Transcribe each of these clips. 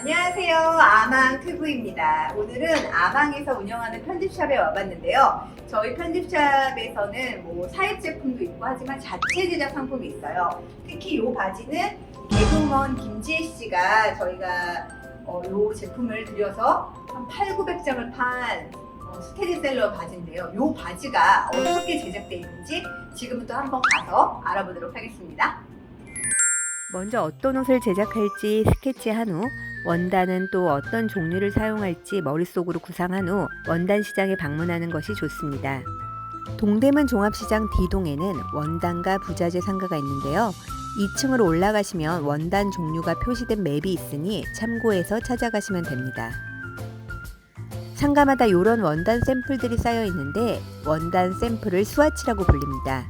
안녕하세요. 아망 특구입니다. 오늘은 아망에서 운영하는 편집샵에 와봤는데요. 저희 편집샵에서는 뭐 사입 제품도 있고 하지만 자체 제작 상품이 있어요. 특히 이 바지는 개그우먼 김지혜 씨가 저희가 어, 이 제품을 들여서 한 8, 900장을 판 어, 스테디셀러 바지인데요. 이 바지가 어떻게 제작되어 있는지 지금부터 한번 가서 알아보도록 하겠습니다. 먼저 어떤 옷을 제작할지 스케치한 후 원단은 또 어떤 종류를 사용할지 머릿속으로 구상한 후 원단 시장에 방문하는 것이 좋습니다. 동대문 종합시장 D동에는 원단과 부자재 상가가 있는데요. 2층으로 올라가시면 원단 종류가 표시된 맵이 있으니 참고해서 찾아가시면 됩니다. 상가마다 이런 원단 샘플들이 쌓여 있는데 원단 샘플을 스와치라고 불립니다.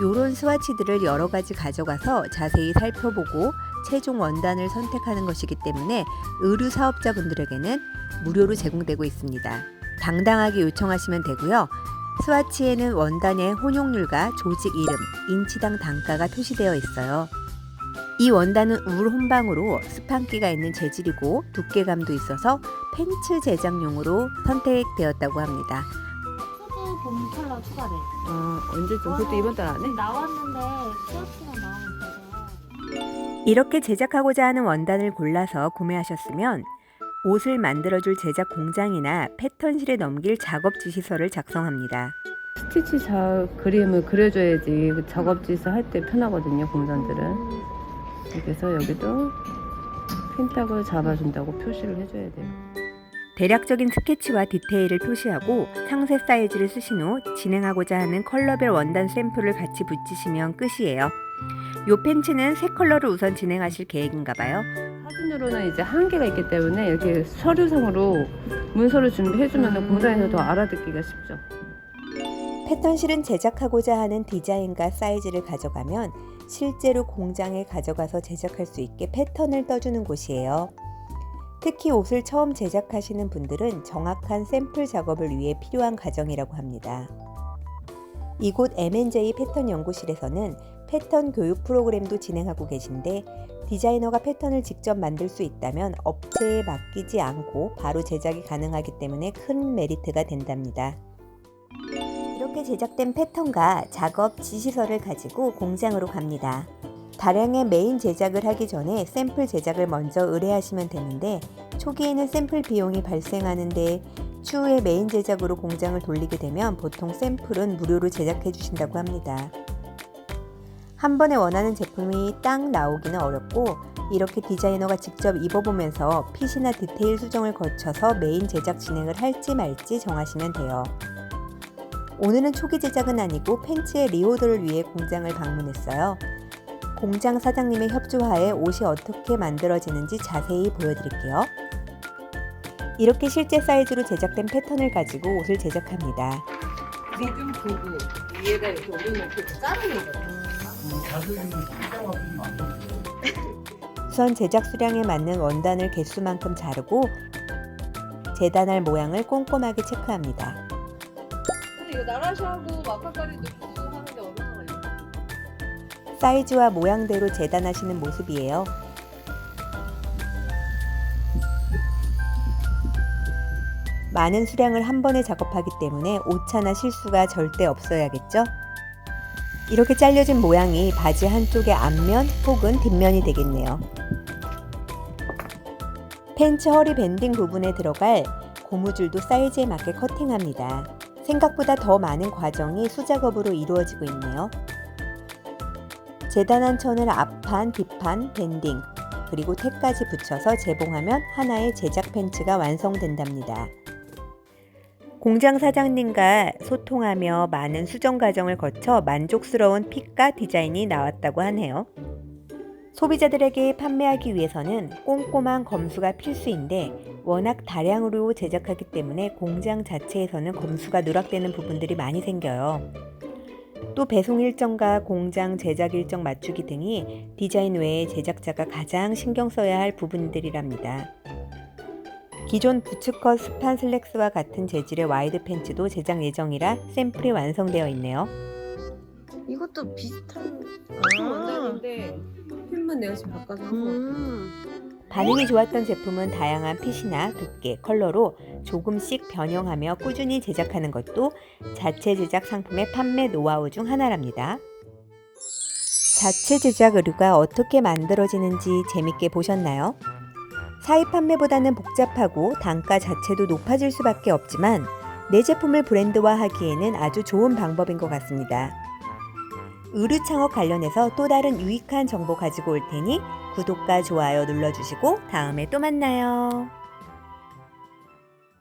요런 스와치들을 여러 가지 가져가서 자세히 살펴보고 최종 원단을 선택하는 것이기 때문에 의류 사업자분들에게는 무료로 제공되고 있습니다. 당당하게 요청하시면 되고요. 스와치에는 원단의 혼용률과 조직 이름, 인치당 단가가 표시되어 있어요. 이 원단은 울 혼방으로 스판기가 있는 재질이고 두께감도 있어서 팬츠 제작용으로 선택되었다고 합니다. 봄 컬러 추가돼. 어, 언제쯤? 그것도 이번 달 안에? 나왔는데 스와치만 나오면. 이렇게 제작하고자 하는 원단을 골라서 구매하셨으면 옷을 만들어줄 제작 공장이나 패턴실에 넘길 작업 지시서를 작성합니다. 스티치 자 그림을 그려줘야지 그 작업지에서 할 때 편하거든요 공장들은 그래서 여기도 펜탁을 잡아준다고 표시를 해줘야 돼요 대략적인 스케치와 디테일을 표시하고 상세 사이즈를 쓰신 후 진행하고자 하는 컬러별 원단 샘플을 같이 붙이시면 끝이에요. 요 팬츠는 세 컬러를 우선 진행하실 계획인가 봐요. 사진으로는 이제 한계가 있기 때문에 이렇게 서류상으로 문서를 준비해주면 음. 공장에서 더 알아듣기가 쉽죠 패턴실은 제작하고자 하는 디자인과 사이즈를 가져가면 실제로 공장에 가져가서 제작할 수 있게 패턴을 떠주는 곳이에요. 특히 옷을 처음 제작하시는 분들은 정확한 샘플 작업을 위해 필요한 과정이라고 합니다. 이곳 M&J 패턴 연구실에서는 패턴 교육 프로그램도 진행하고 계신데 디자이너가 패턴을 직접 만들 수 있다면 업체에 맡기지 않고 바로 제작이 가능하기 때문에 큰 메리트가 된답니다. 이렇게 제작된 패턴과 작업 지시서를 가지고 공장으로 갑니다. 다량의 메인 제작을 하기 전에 샘플 제작을 먼저 의뢰하시면 되는데 초기에는 샘플 비용이 발생하는데 추후에 메인 제작으로 공장을 돌리게 되면 보통 샘플은 무료로 제작해 주신다고 합니다. 한 번에 원하는 제품이 딱 나오기는 어렵고 이렇게 디자이너가 직접 입어보면서 핏이나 디테일 수정을 거쳐서 메인 제작 진행을 할지 말지 정하시면 돼요. 오늘은 초기 제작은 아니고 팬츠의 리오더를 위해 공장을 방문했어요. 공장 사장님의 협조하에 옷이 어떻게 만들어지는지 자세히 보여드릴게요. 이렇게 실제 사이즈로 제작된 패턴을 가지고 옷을 제작합니다. 리듬 부부 위에다 이렇게 올려놓고 자르는 거예요 우선 제작 수량에 맞는 원단을 개수만큼 자르고 재단할 모양을 꼼꼼하게 체크합니다. 근데 이거 나라시하고 마카까리 넣고 하는데 얼마나 걸려요? 사이즈와 모양대로 재단하시는 모습이에요. 많은 수량을 한 번에 작업하기 때문에 오차나 실수가 절대 없어야겠죠? 이렇게 잘려진 모양이 바지 한쪽의 앞면 혹은 뒷면이 되겠네요. 팬츠 허리 밴딩 부분에 들어갈 고무줄도 사이즈에 맞게 커팅합니다. 생각보다 더 많은 과정이 수작업으로 이루어지고 있네요. 재단한 천을 앞판, 뒷판, 밴딩, 그리고 택까지 붙여서 재봉하면 하나의 제작 팬츠가 완성된답니다. 공장 사장님과 소통하며 많은 수정 과정을 거쳐 만족스러운 핏과 디자인이 나왔다고 하네요. 소비자들에게 판매하기 위해서는 꼼꼼한 검수가 필수인데 워낙 다량으로 제작하기 때문에 공장 자체에서는 검수가 누락되는 부분들이 많이 생겨요. 또 배송 일정과 공장 제작 일정 맞추기 등이 디자인 외에 제작자가 가장 신경 써야 할 부분들이랍니다. 기존 부츠컷 스판 슬랙스와 같은 재질의 와이드 팬츠도 제작 예정이라 샘플이 완성되어 있네요. 이것도 비슷한. 원단인데 핀만 내가 지금 바꿔서 하고 음. 반응이 좋았던 제품은 다양한 핏이나 두께, 컬러로 조금씩 변형하며 꾸준히 제작하는 것도 자체 제작 상품의 판매 노하우 중 하나랍니다. 자체 제작 의류가 어떻게 만들어지는지 재밌게 보셨나요? 사입 판매보다는 복잡하고 단가 자체도 높아질 수밖에 없지만 내 제품을 브랜드화하기에는 아주 좋은 방법인 것 같습니다. 의류 창업 관련해서 또 다른 유익한 정보 가지고 올 테니 구독과 좋아요 눌러주시고 다음에 또 만나요.